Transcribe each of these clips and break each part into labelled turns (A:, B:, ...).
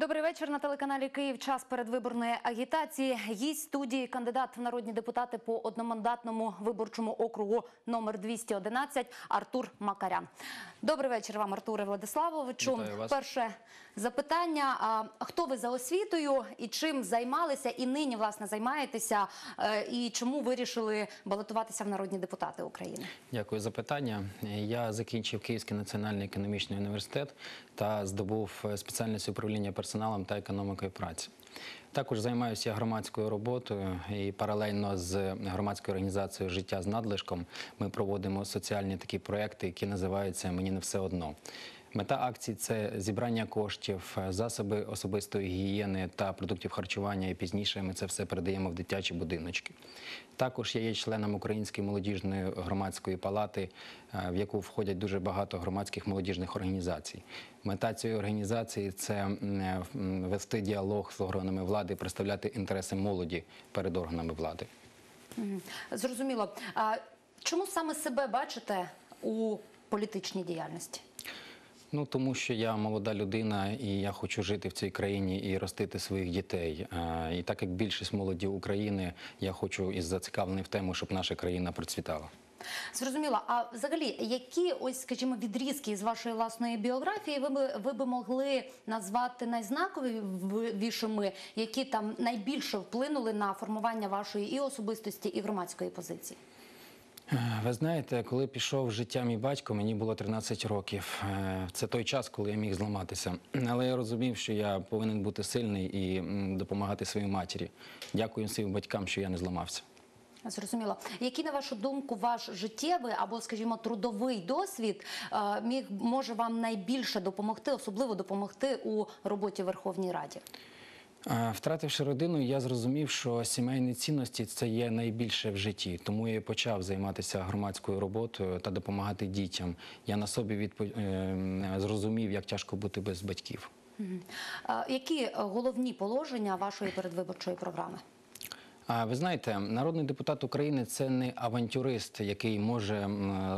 A: Добрий вечір на телеканалі Київ. Час передвиборної агітації. Гість студії кандидат в народні депутати по одномандатному виборчому округу номер 211 Артур Макарян. Добрий вечір вам, Артуре Владиславовичу.
B: Вітаю вас.
A: Перше запитання: а, хто ви за освітою і чим займалися, і нині власне займаєтеся, е, і чому вирішили балотуватися в народні депутати України?
B: Дякую за питання. Я закінчив Київський національний економічний університет та здобув е, спеціальність управління персоналом та економікою праці. Також займаюся громадською роботою і паралельно з громадською організацією Життя з надлишком ми проводимо соціальні такі проекти, які називаються Мені не все одно. Мета акції це зібрання коштів, е, засоби особистої гігієни та продуктів харчування. І пізніше ми це все передаємо в дитячі будиночки. Також я є членом Української молодіжної громадської палати, е, в яку входять дуже багато громадських молодіжних організацій. Мета цієї організації це е, вести діалог з органами влади, представляти інтереси молоді перед органами влади.
A: Зрозуміло. А чому саме себе бачите у політичній діяльності?
B: Ну тому що я молода людина, і я хочу жити в цій країні і ростити своїх дітей. Е, І так як більшість молоді України, я хочу і зацікавлений в тему, щоб наша країна процвітала.
A: Зрозуміло. А взагалі, які ось, скажімо, відрізки з вашої власної біографії ви би ви би могли назвати найзнаковішими, які там найбільше вплинули на формування вашої і особистості, і громадської позиції?
B: Е, Ви знаєте, коли пішов життя мій батько, мені було 13 років. Е, Це той час, коли я міг зламатися. Але я розумів, що я повинен бути сильний і допомагати своїй матері. Дякую своїм батькам, що я не зламався.
A: Зрозуміло. Який, на вашу думку, ваш життєвий або, скажімо, трудовий досвід е, міг може вам найбільше допомогти, особливо допомогти у роботі Верховній Раді?
B: Втративши родину, я зрозумів, що сімейні цінності це є найбільше в житті. Тому я почав займатися громадською роботою та допомагати дітям. Я на собі відпо... е, зрозумів, як тяжко бути без батьків.
A: Які е, головні положення вашої передвиборчої програми?
B: Ви знаєте, народний депутат України це не авантюрист, який може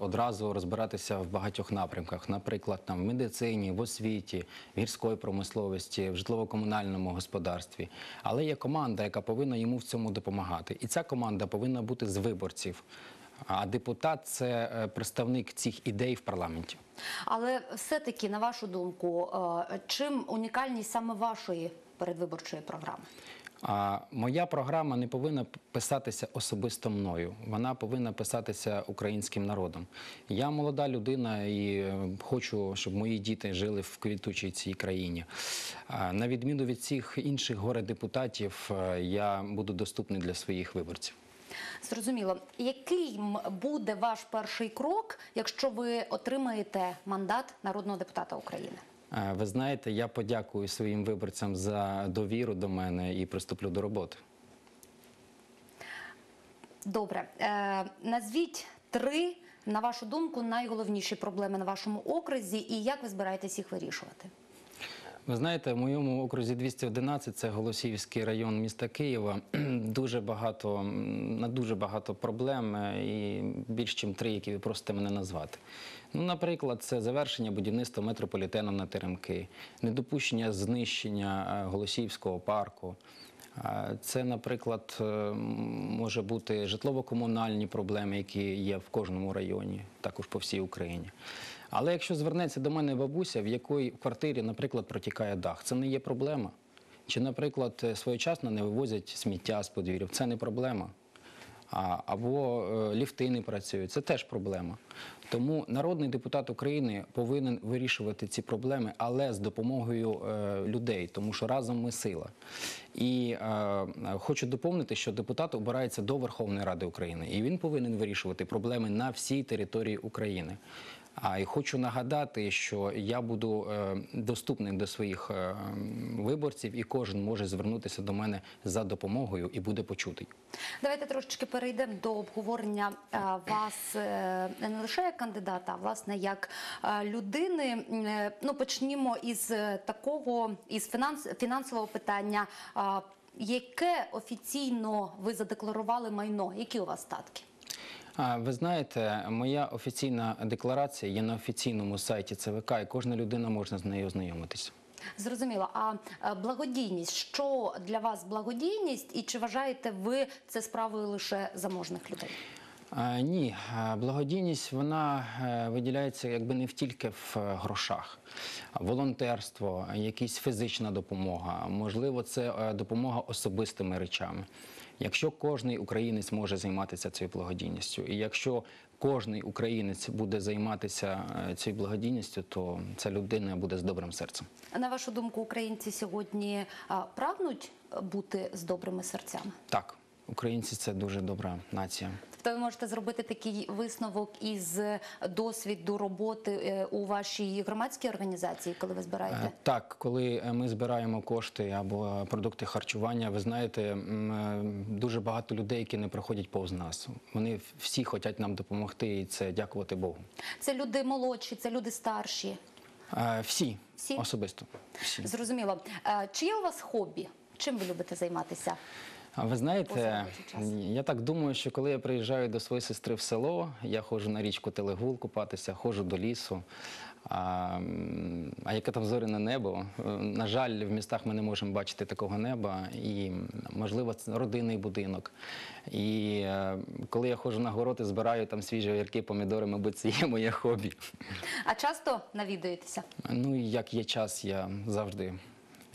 B: одразу розбиратися в багатьох напрямках, наприклад, там в медицині, в освіті, в гірської промисловості, в житлово-комунальному господарстві. Але є команда, яка повинна йому в цьому допомагати. І ця команда повинна бути з виборців. А депутат це е, представник цих ідей в парламенті.
A: Але все-таки, на вашу думку, е, чим унікальність саме вашої передвиборчої програми?
B: А моя програма не повинна писатися особисто мною. Вона повинна писатися українським народом. Я молода людина і е, хочу, щоб мої діти жили в квітучій цій країні. На відміну від всіх інших горе-депутатів, е, я буду доступний для своїх виборців.
A: Зрозуміло, який буде ваш перший крок, якщо ви отримаєте мандат народного депутата України?
B: Е, Ви знаєте, я подякую своїм виборцям за довіру до мене і приступлю до роботи.
A: Добре, е, назвіть три, на вашу думку, найголовніші проблеми на вашому окрузі, і як ви збираєтесь їх вирішувати?
B: Ви знаєте, в моєму окрузі 211, це Голосіївський район міста Києва. Дуже багато на дуже багато проблем, е, і більш ніж три, які ви просите мене назвати. Ну, наприклад, це завершення будівництва метрополітену на Теремки, недопущення знищення е, Голосіївського парку. Це, наприклад, е, може бути житлово-комунальні проблеми, які є в кожному районі, також по всій Україні. Але якщо звернеться до мене бабуся, в якої квартирі, наприклад, протікає дах, це не є проблема. Чи, наприклад, е, своєчасно не вивозять сміття з подвір'я, це не проблема. Або е, ліфти не працюють, це теж проблема. Тому народний депутат України повинен вирішувати ці проблеми, але з допомогою е, людей, тому що разом ми сила. І хочу доповнити, що депутат обирається до Верховної Ради України, і він повинен вирішувати проблеми на всій території України. А і хочу нагадати, що я буду е, доступним до своїх е, виборців, і кожен може звернутися до мене за допомогою і буде почутий.
A: Давайте трошечки перейдемо до обговорення е, вас не лише як кандидата, а власне як людини. Ну почнімо із такого із фінанс, фінансового питання. Яке офіційно ви задекларували майно? Які у вас статки?
B: Ви знаєте, моя офіційна декларація є на офіційному сайті ЦВК, і кожна людина може з нею ознайомитися.
A: Зрозуміло. А е, благодійність, що для вас благодійність, і чи вважаєте ви це справою лише заможних людей?
B: Ні, благодійність вона е, виділяється якби не тільки в е, грошах. Волонтерство, якась фізична допомога, можливо, це допомога особистими речами. Якщо кожний українець може займатися цією благодійністю, і якщо кожний українець буде займатися е, цією благодійністю, то ця людина буде з добрим серцем.
A: На вашу думку, українці сьогодні прагнуть бути з добрими серцями?
B: Так, українці це дуже добра нація.
A: Тобто ви можете зробити такий висновок із досвіду роботи е, у вашій громадській організації, коли ви збираєте?
B: Е, Так, коли е, ми збираємо кошти або продукти харчування, ви знаєте, дуже багато людей, які не проходять повз нас. Вони всі хочуть нам допомогти, і це дякувати Богу.
A: Це люди молодші, це люди старші.
B: Всі,
A: Всі?
B: особисто. Всі.
A: Зрозуміло. Чи є у вас хобі? Чим ви любите займатися?
B: А ви знаєте, я так думаю, що коли я приїжджаю до своєї сестри в село, я ходжу на річку Телегул купатися, ходжу до лісу. А, а яке там зоряне небо? Е, На жаль, в містах ми не можемо бачити такого неба, і можливо це родинний будинок. І е, коли я ходжу на город і збираю там свіжі огірки, помідори, мабуть, це є моє хобі.
A: А часто навідуєтеся?
B: Ну як є час, я завжди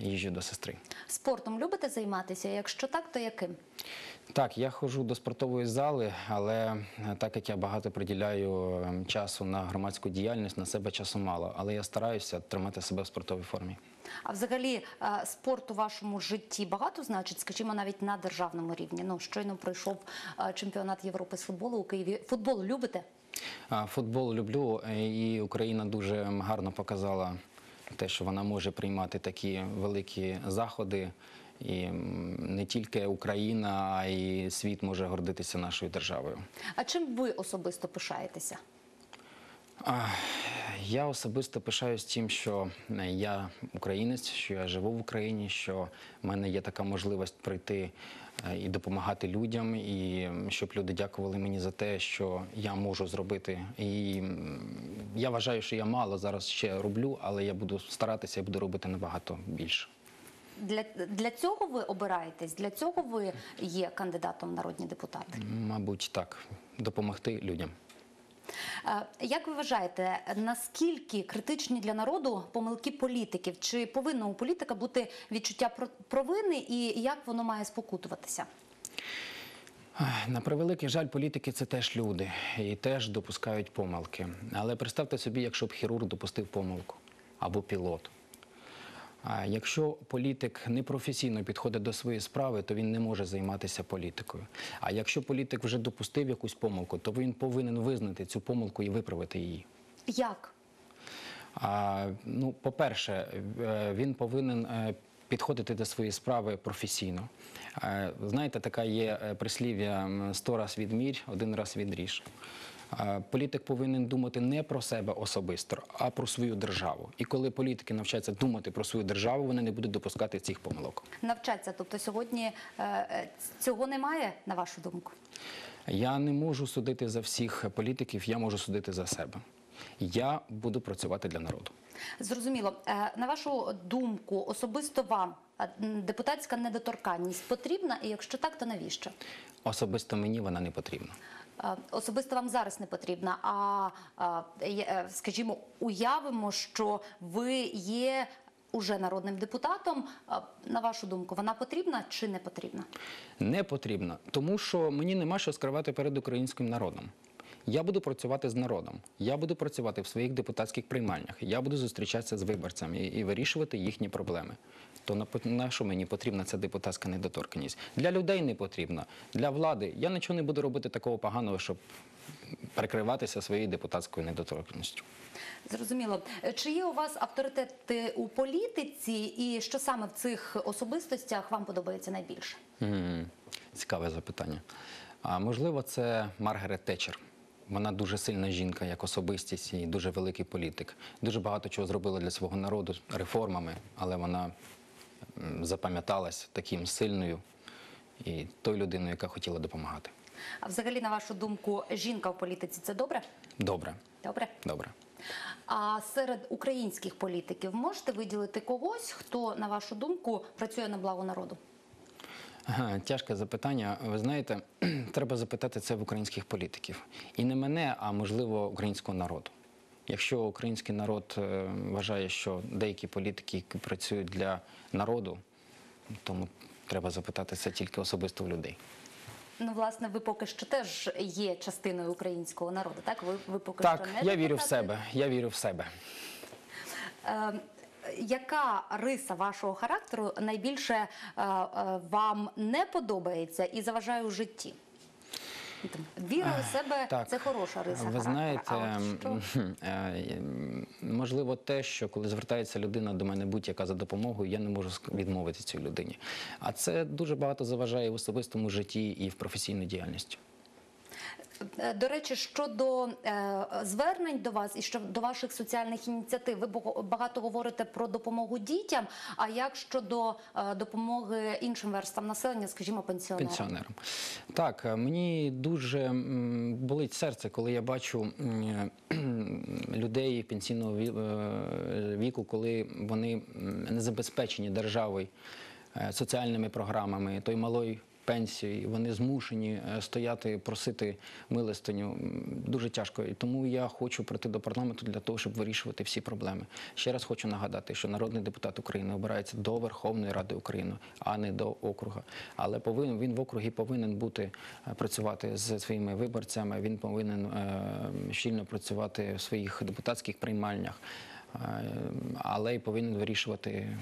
B: їжджу до сестри.
A: Спортом любите займатися? Якщо так, то яким?
B: Так, я ходжу до спортової зали, але е, так як я багато приділяю е, часу на громадську діяльність, на себе часу мало. Але я стараюся тримати себе в спортовій формі.
A: А взагалі е, спорт у вашому житті багато значить, скажімо, навіть на державному рівні. Ну щойно пройшов е, чемпіонат Європи з футболу у Києві. Футбол любите?
B: Футбол люблю, і Україна дуже гарно показала те, що вона може приймати такі великі заходи. І не тільки Україна, а й світ може гордитися нашою державою.
A: А чим ви особисто пишаєтеся?
B: Я особисто пишаюсь тим, що я українець, що я живу в Україні, що в мене є така можливість прийти е, і допомагати людям, і щоб люди дякували мені за те, що я можу зробити. І я вважаю, що я мало зараз ще роблю, але я буду старатися і буду робити набагато більше.
A: Для, для цього ви обираєтесь? Для цього ви є кандидатом в народні депутати?
B: Мабуть, так, допомогти людям.
A: Е, Як ви вважаєте, наскільки критичні для народу помилки політиків? Чи повинно у політика бути відчуття про- провини і як воно має спокутуватися?
B: На превеликий жаль, політики це теж люди і теж допускають помилки. Але представте собі, якщо б хірург допустив помилку або пілот. Якщо політик непрофесійно підходить до своєї справи, то він не може займатися політикою. А якщо політик вже допустив якусь помилку, то він повинен визнати цю помилку і виправити її.
A: Як?
B: А, ну, по-перше, е, він повинен е, підходити до своєї справи професійно. Е, Знаєте, така є е, прислів'я сто раз відмірь, один раз відріж. Е, Політик повинен думати не про себе особисто, а про свою державу. І коли політики навчаються думати про свою державу, вони не будуть допускати цих помилок.
A: Навчаться. Тобто сьогодні цього немає, на вашу думку?
B: Я не можу судити за всіх політиків, я можу судити за себе. Я буду працювати для народу.
A: Зрозуміло. Е, На вашу думку, особисто вам е, депутатська недоторканність потрібна? І якщо так, то навіщо?
B: Особисто мені вона не потрібна.
A: Е, Особисто вам зараз не потрібна. А скажімо, уявимо, що ви є уже народним депутатом. На вашу думку, вона потрібна чи не потрібна?
B: Не потрібно, тому що мені нема що скривати перед українським народом. Я буду працювати з народом. Я буду працювати в своїх депутатських приймальнях. Я буду зустрічатися з виборцями і, і вирішувати їхні проблеми. То на, на що мені потрібна ця депутатська недоторканність? Для людей не потрібна. Для влади я нічого не буду робити такого поганого, щоб прикриватися своєю депутатською недоторканістю.
A: Зрозуміло. Чи є у вас авторитети у політиці, і що саме в цих особистостях вам подобається найбільше?
B: М, Цікаве запитання. А можливо, це Маргарет Тетчер. Вона дуже сильна жінка як особистість і дуже великий політик. Дуже багато чого зробила для свого народу реформами, але вона запам'яталась таким сильною і тою людиною, яка хотіла допомагати.
A: А взагалі, на вашу думку, жінка в політиці це добре?
B: Добре,
A: Добре.
B: добре.
A: А серед українських політиків можете виділити когось, хто, на вашу думку, працює на благо народу?
B: Тяжке запитання. Ви знаєте, треба запитати це в українських політиків. І не мене, а можливо українського народу. Якщо український народ е, вважає, що деякі політики, які працюють для народу, тому треба запитати це тільки особисто в людей.
A: Ну, власне, ви поки що теж є частиною українського народу. Так, ви, ви поки
B: Так,
A: що не
B: я вірю в себе. Я вірю в себе.
A: Е, яка риса вашого характеру найбільше е, е, вам не подобається і заважає у житті? Віра у себе
B: Так,
A: це хороша риса.
B: Ви знаєте,
A: а
B: е, можливо, те, що коли звертається людина до мене будь-яка за допомогою, я не можу відмовити цій людині. А це дуже багато заважає в особистому житті і в професійній діяльності.
A: Е, До речі, щодо е, звернень до вас і щодо ваших соціальних ініціатив, ви багато говорите про допомогу дітям. А як щодо е, допомоги іншим верстам населення, скажімо, пенсіонерам?
B: Пенсіонерам. Так, мені дуже болить серце, коли я бачу людей пенсійного віку, коли вони не забезпечені державою соціальними програмами, той малою пенсією, вони змушені е, стояти, просити милостиню. Дуже тяжко. І тому я хочу прийти до парламенту для того, щоб вирішувати всі проблеми. Ще раз хочу нагадати, що народний депутат України обирається до Верховної Ради України, а не до округа. Але повинен він в округі повинен бути е, працювати з своїми виборцями. Він повинен е, щільно працювати в своїх депутатських приймальнях, але й повинен вирішувати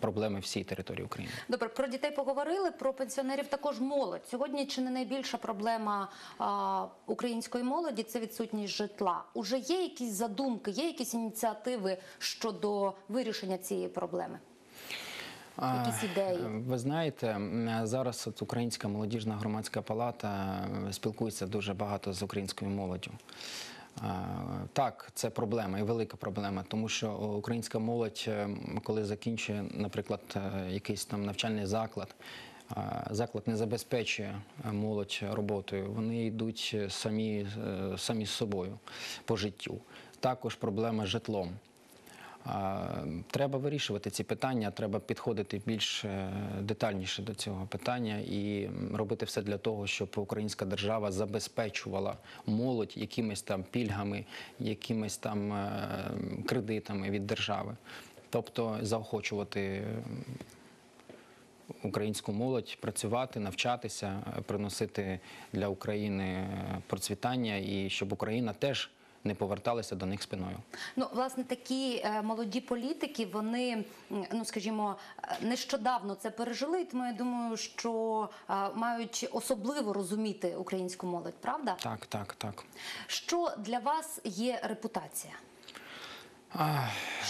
B: проблеми всієї території України.
A: Добре, про дітей поговорили, про пенсіонерів також молодь. Сьогодні чи не найбільша проблема а, української молоді це відсутність житла. Уже є якісь задумки, є якісь ініціативи щодо вирішення цієї проблеми? Якісь ідеї?
B: Ви знаєте, зараз от Українська молодіжна громадська палата е, спілкується дуже багато з українською молоддю. Так, це проблема і велика проблема, тому що українська молодь, е, коли закінчує, наприклад, е, якийсь там навчальний заклад, заклад не забезпечує молодь роботою. Вони йдуть самі, е, самі з собою по життю. Також проблема з житлом. Треба вирішувати ці питання, треба підходити більш е, детальніше до цього питання і робити все для того, щоб українська держава забезпечувала молодь якимись там пільгами, якимись там е, кредитами від держави. Тобто заохочувати українську молодь працювати, навчатися, приносити для України процвітання і щоб Україна теж не поверталася до них спиною.
A: Ну, власне, такі е, молоді політики, вони, ну скажімо, е, нещодавно це пережили. Тому я думаю, що е, мають особливо розуміти українську молодь, правда?
B: Так, так, так.
A: Що для вас є репутація?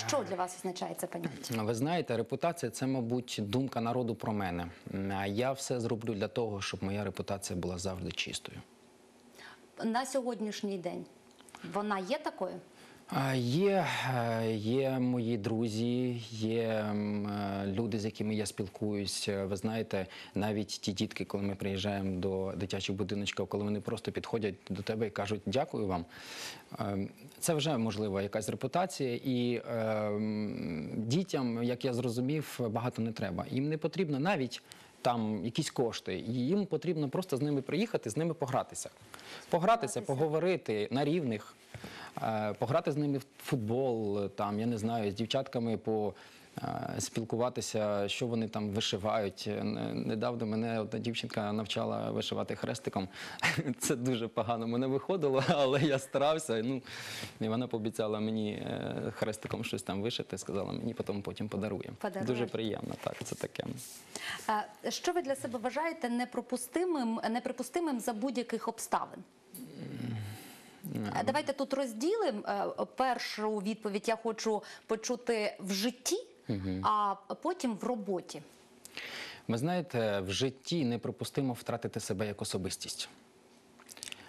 A: Що для вас означає це поняття?
B: Ви знаєте, репутація це, мабуть, думка народу про мене. А я все зроблю для того, щоб моя репутація була завжди чистою.
A: На сьогоднішній день вона є такою?
B: Є, е, є мої друзі, є е, люди, з якими я спілкуюсь. Е, Ви знаєте, навіть ті дітки, коли ми приїжджаємо до дитячих будиночків, коли вони просто підходять до тебе і кажуть дякую вам. Це вже можливо якась репутація, і дітям, як я зрозумів, багато не треба. Їм не потрібно навіть. Там якісь кошти, і їм потрібно просто з ними приїхати, з ними погратися. Погратися, поговорити на рівних, е, пограти з ними в футбол, там, я не знаю, з дівчатками по. Е, Спілкуватися, що вони там вишивають. Е, Недавно мене одна дівчинка навчала вишивати хрестиком. Це дуже погано мене виходило, але я старався. Ну, і вона пообіцяла мені е, хрестиком щось там вишити, сказала мені потім потім подарує.
A: Подарує.
B: Дуже приємно, так, це таке.
A: Що ви для себе вважаєте неприпустимим, неприпустимим за будь-яких обставин? Давайте тут розділимо. Першу відповідь я хочу почути в житті, а потім в роботі.
B: Ви знаєте, в житті неприпустимо втратити себе як особистість.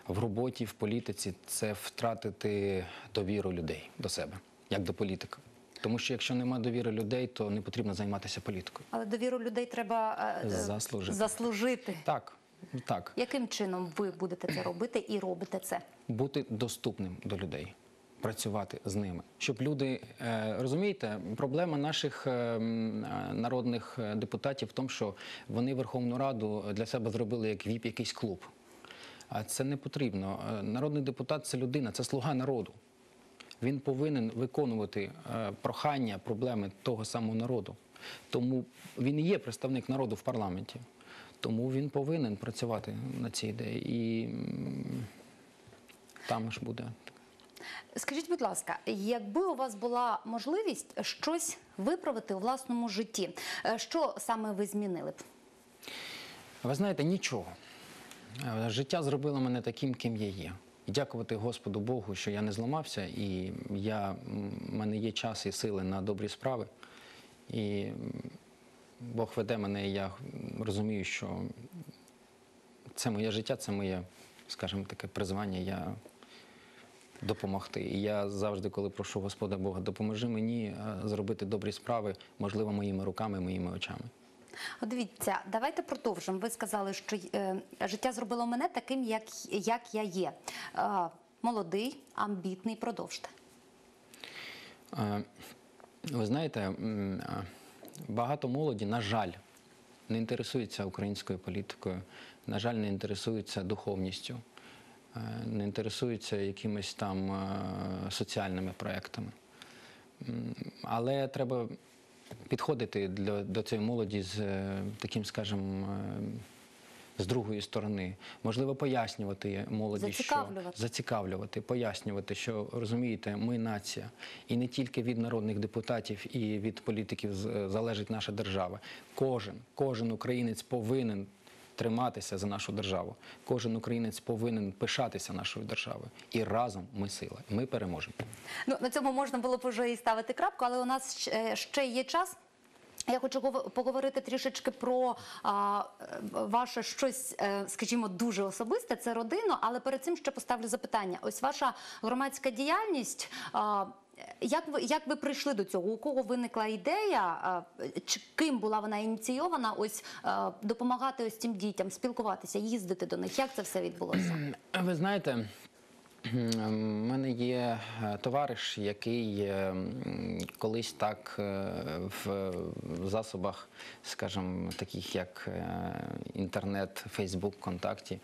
B: В роботі, в політиці це втратити довіру людей до себе, як до політика. Тому що якщо немає довіри людей, то не потрібно займатися політикою.
A: Але довіру людей треба е, е,
B: Заслужити.
A: заслужити.
B: Так, так.
A: Яким чином ви будете це робити і робите це?
B: Бути доступним до людей. Працювати з ними, щоб люди е, розумієте, проблема наших е, е, народних депутатів в тому, що вони Верховну Раду для себе зробили як ВІП якийсь клуб. А це не потрібно. Народний депутат це людина, це слуга народу. Він повинен виконувати прохання, проблеми того самого народу. Тому він і є представник народу в парламенті. Тому він повинен працювати на цій ідеї. І там ж буде.
A: Скажіть, будь ласка, якби у вас була можливість щось виправити у власному житті, е, що саме ви змінили б?
B: Ви знаєте, нічого. Е, Життя зробило мене таким, ким я є. Дякувати Господу Богу, що я не зламався, і я, в мене є час і сили на добрі справи. І Бог веде мене, і я розумію, що це моє життя, це моє, скажімо таке, призвання. Я допомогти. І я завжди, коли прошу Господа Бога, допоможи мені е, зробити добрі справи, можливо, моїми руками, моїми очами.
A: От дивіться, давайте продовжимо. Ви сказали, що е, життя зробило мене таким, як, як я є. Е, молодий, амбітний, продовжте.
B: Е, Ви знаєте, е, багато молоді, на жаль, не інтересується українською політикою, на жаль, не інтересується духовністю, не інтересується якимись там е, соціальними проектами. Але треба підходити для, до цієї молоді з е, таким, скажімо, е, з другої сторони. Можливо, пояснювати молоді, що
A: Зацікавлювати.
B: зацікавлювати, пояснювати, що розумієте, ми нація, і не тільки від народних депутатів і від політиків залежить наша держава. Кожен, кожен українець повинен триматися за нашу державу. Кожен українець повинен пишатися нашою державою. І разом ми сила. Ми переможемо.
A: Ну, на цьому можна було б вже і ставити крапку, але у нас ще- ще є час. Я хочу гов- поговорити трішечки про а, е, ваше щось, е, скажімо, дуже особисте, це родину, але перед цим ще поставлю запитання. Ось ваша громадська діяльність. А, як ви, як ви прийшли до цього? У кого виникла ідея? Чи ким була вона ініційована? Ось допомагати ось цим дітям, спілкуватися, їздити до них? Як це все відбулося?
B: Ви знаєте, в мене є е, товариш, який е, колись так е, в засобах, скажімо, таких як е, інтернет, Фейсбук, Контакті,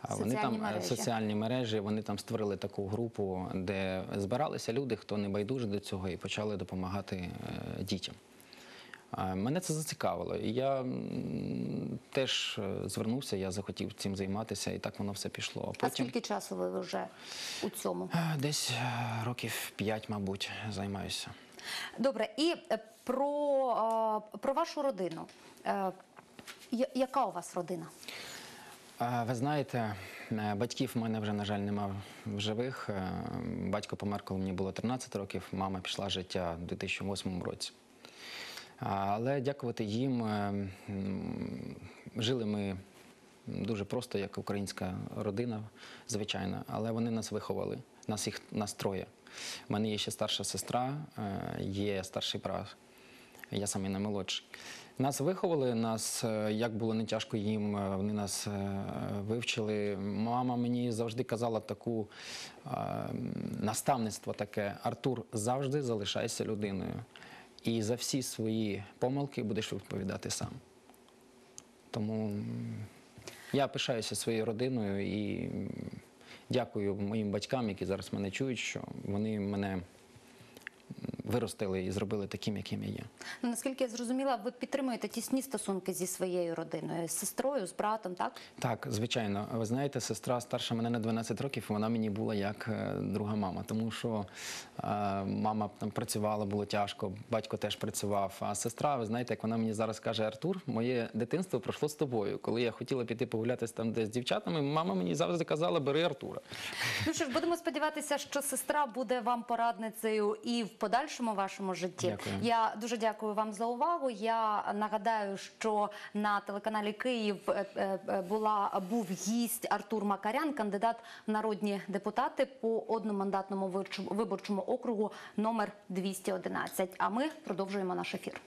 B: а вони там
A: мережі.
B: соціальні мережі, вони там створили таку групу, де збиралися люди, хто не байдужий до цього, і почали допомагати дітям. Мене це зацікавило. І я теж е, звернувся, я захотів цим займатися, і так воно все пішло. А
A: А скільки часу ви вже у цьому?
B: е, десь е, років п'ять, мабуть, займаюся.
A: Добре, і про, про вашу родину. Яка у вас родина?
B: Ви знаєте, батьків в мене вже, на жаль, нема в живих. Батько помер, коли мені було 13 років, мама пішла життя у 2008 році. Але дякувати їм, е, жили ми дуже просто, як українська родина, звичайно, але вони нас виховали, нас їх нас троє. У мене є ще старша сестра, е, є старший брат. Я самий наймолодший. Нас виховали, нас е, як було не тяжко їм, вони нас вивчили. Мама мені завжди казала таку наставництво таке: Артур, завжди залишайся людиною. І за всі свої помилки будеш відповідати сам. Тому я пишаюся своєю родиною і дякую моїм батькам, які зараз мене чують, що вони мене виростили і зробили таким, яким я є.
A: Ну, наскільки я зрозуміла, ви підтримуєте тісні стосунки зі своєю родиною, з сестрою, з братом, так?
B: Так, звичайно. Ви знаєте, сестра старша мене на 12 років, вона мені була як е, друга мама, тому що е, мама там працювала, було тяжко, батько теж працював. А сестра, ви знаєте, як вона мені зараз каже, Артур, моє дитинство пройшло з тобою. Коли я хотіла піти погулятися там десь з дівчатами, мама мені завжди казала, бери Артура.
A: Ну що ж, будемо сподіватися, що сестра буде вам порадницею і в подальшому вашому житті.
B: Дякую.
A: Я дуже дякую вам за увагу. Я нагадаю, що на телеканалі Київ е, е, е, була був гість Артур Макарян, кандидат в народні депутати по одномандатному виборчому округу номер 211. А ми продовжуємо наш ефір.